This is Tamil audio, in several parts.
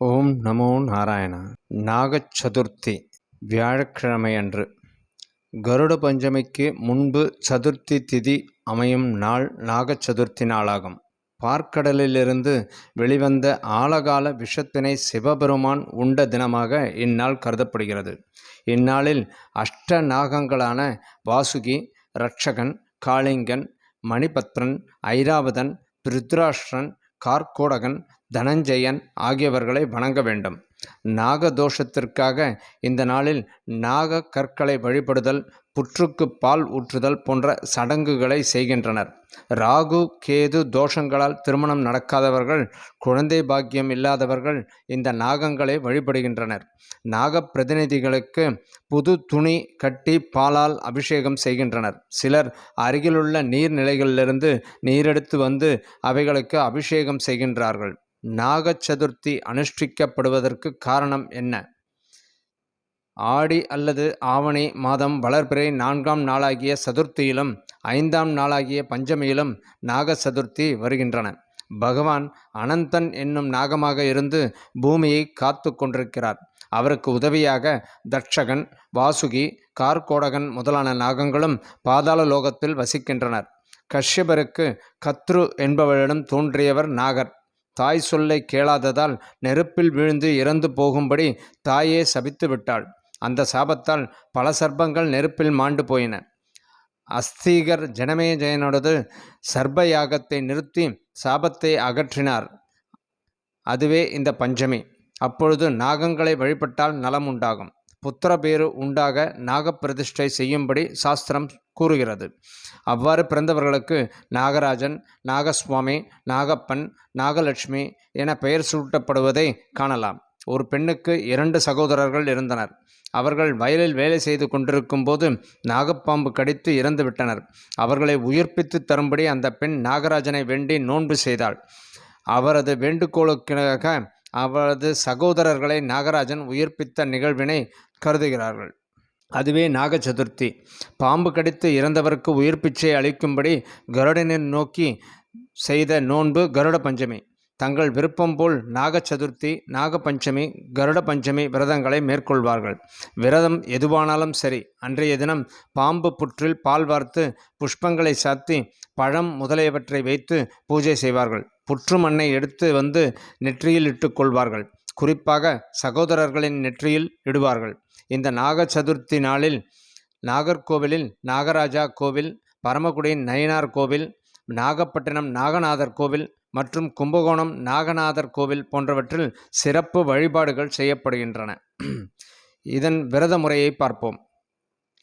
ஓம் நமோ நாராயணா. நாகச் சதுர்த்தி வியாழக்கிழமை அன்று கருட பஞ்சமிக்கு முன்பு சதுர்த்தி திதி அமையும் நாள் நாக சதுர்த்தி நாளாகும். பார்க்கடலிலிருந்து வெளிவந்த ஆழகால விஷத்தினை சிவபெருமான் உண்ட தினமாக இந்நாள் கருதப்படுகிறது. இந்நாளில் அஷ்ட நாகங்களான வாசுகி ரட்சகன் காளிங்கன் மணிபத்ரன் ஐராவதன் ருத்ராஷ்டிரன் கார்கோடகன் தனஞ்செயன் ஆகியவர்களை வணங்க வேண்டும். நாகதோஷத்திற்காக இந்த நாளில் நாக கற்களை வழிபடுதல் புற்றுக்கு பால் ஊற்றுதல் போன்ற சடங்குகளை செய்கின்றனர். ராகு கேது தோஷங்களால் திருமணம் நடக்காதவர்கள் குழந்தை பாக்கியம் இல்லாதவர்கள் இந்த நாகங்களை வழிபடுகின்றனர். நாக பிரதிநிதிகளுக்கு புது துணி கட்டி பாலால் அபிஷேகம் செய்கின்றனர். சிலர் அருகிலுள்ள நீர்நிலைகளிலிருந்து நீரெடுத்து வந்து அவைகளுக்கு அபிஷேகம் செய்கின்றார்கள். நாக சதுர்த்தி அனுஷ்டிக்கப்படுவதற்கு காரணம் என்ன? ஆடி அல்லது ஆவணி மாதம் வளர்பிறை நான்காம் நாளாகிய சதுர்த்தியிலும் ஐந்தாம் நாளாகிய பஞ்சமியிலும் நாக சதுர்த்தி வருகின்றன. பகவான் அனந்தன் என்னும் நாகமாக இருந்து பூமியை காத்து கொண்டிருக்கிறார். அவருக்கு உதவியாக தட்சகன் வாசுகி கார்கோடகன் முதலான நாகங்களும் பாதாள லோகத்தில் வசிக்கின்றனர். கஷ்யபருக்கு கத்ரு என்பவரிடம் தோன்றியவர் நாகர். தாய் சொல்லை கேளாததால் நெருப்பில் விழுந்து இறந்து போகும்படி தாயே சபித்து விட்டாள் அந்த சாபத்தால் பல சர்ப்பங்கள் நெருப்பில் மாண்டு போயின. அஸ்தீகர் ஜனமேஜயனோடது சர்ப யாகத்தை நிறுத்தி சாபத்தை அகற்றினார். அதுவே இந்த பஞ்சமி. அப்பொழுது நாகங்களை வழிபட்டால் நலம் உண்டாகும் புத்திரபேறு உண்டாக நாகப்பிரதிஷ்டை செய்யும்படி சாஸ்திரம் கூறுகிறது. அவ்வாறு பிறந்தவர்களுக்கு நாகராஜன் நாகசுவாமி நாகப்பன் நாகலட்சுமி என பெயர் சூட்டப்படுவதை காணலாம். ஒரு பெண்ணுக்கு இரண்டு சகோதரர்கள் இருந்தனர். அவர்கள் வயலில் வேலை செய்து கொண்டிருக்கும் போது நாகப்பாம்பு கடித்து இறந்து விட்டனர். அவர்களை உயிர்ப்பித்து தரும்படி அந்த பெண் நாகராஜனை வேண்டி நோன்பு செய்தாள். அவரது வேண்டுகோளுக்காக அவரது சகோதரர்களை நாகராஜன் உயிர்ப்பித்த நிகழ்வினை கருதுகிறார்கள். அதுவே நாக சதுர்த்தி பாம்பு கடித்து இறந்தவருக்கு உயிர் பிச்சை அளிக்கும்படி கருடனை நோக்கி செய்த நோன்பு கருட பஞ்சமி. தங்கள் விருப்பம் போல் நாக சதுர்த்தி நாக பஞ்சமி கருட பஞ்சமி விரதங்களை மேற்கொள்வார்கள். விரதம் எதுவானாலும் சரி அன்றைய தினம் பாம்பு புற்றில் பால் வார்த்து புஷ்பங்களை சாத்தி பழம் முதலியவற்றை வைத்து பூஜை செய்வார்கள். புற்று மண்ணை எடுத்து வந்து நெற்றியில் இட்டுக்கொள்வார்கள் குறிப்பாக சகோதரர்களின் நெற்றியில் இடுவார்கள். இந்த நாக சதுர்த்தி நாளில் நாகர்கோவிலில் நாகராஜா கோவில் பரமக்குடியின் நயினார் கோவில் நாகப்பட்டினம் நாகநாதர் கோவில் மற்றும் கும்பகோணம் நாகநாதர் கோவில் போன்றவற்றில் சிறப்பு வழிபாடுகள் செய்யப்படுகின்றன. இதன் விரத முறையை பார்ப்போம்.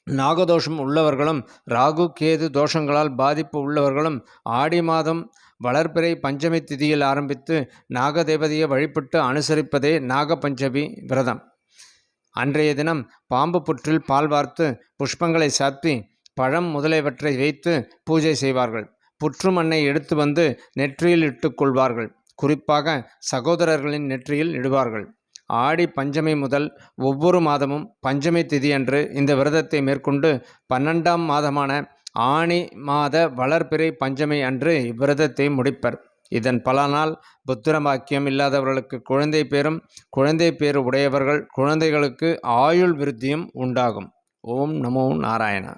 நாகதோஷம் உள்ளவர்களும் ராகு கேது தோஷங்களால் பாதிப்பு உள்ளவர்களும் ஆடி மாதம் வளர்பிறை பஞ்சமி திதியில் ஆரம்பித்து நாகதேவதையை வழிபட்டு அனுசரிப்பதே நாகபஞ்சமி விரதம். அன்றைய தினம் பாம்பு புற்றில் பால் வார்த்து புஷ்பங்களை சாத்தி பழம் முதலியவற்றை வைத்து பூஜை செய்வார்கள். புற்று மண்ணை எடுத்து வந்து நெற்றியில் இட்டுக்கொள்வார்கள் குறிப்பாக சகோதரர்களின் நெற்றியில் இடுவார்கள். ஆடி பஞ்சமி முதல் ஒவ்வொரு மாதமும் பஞ்சமி திதியன்று இந்த விரதத்தை மேற்கொண்டு பன்னெண்டாம் மாதமான ஆணி மாத வளர்பிறை பஞ்சமி அன்று இவ்விரதத்தை முடிப்பர். இதன் பலனால் புத்திரமாக்கியம் இல்லாதவர்களுக்கு குழந்தை பேரும் குழந்தை பேரு உடையவர்கள் குழந்தைகளுக்கு ஆயுள் விருத்தியும் உண்டாகும். ஓம் நமோ நாராயணா.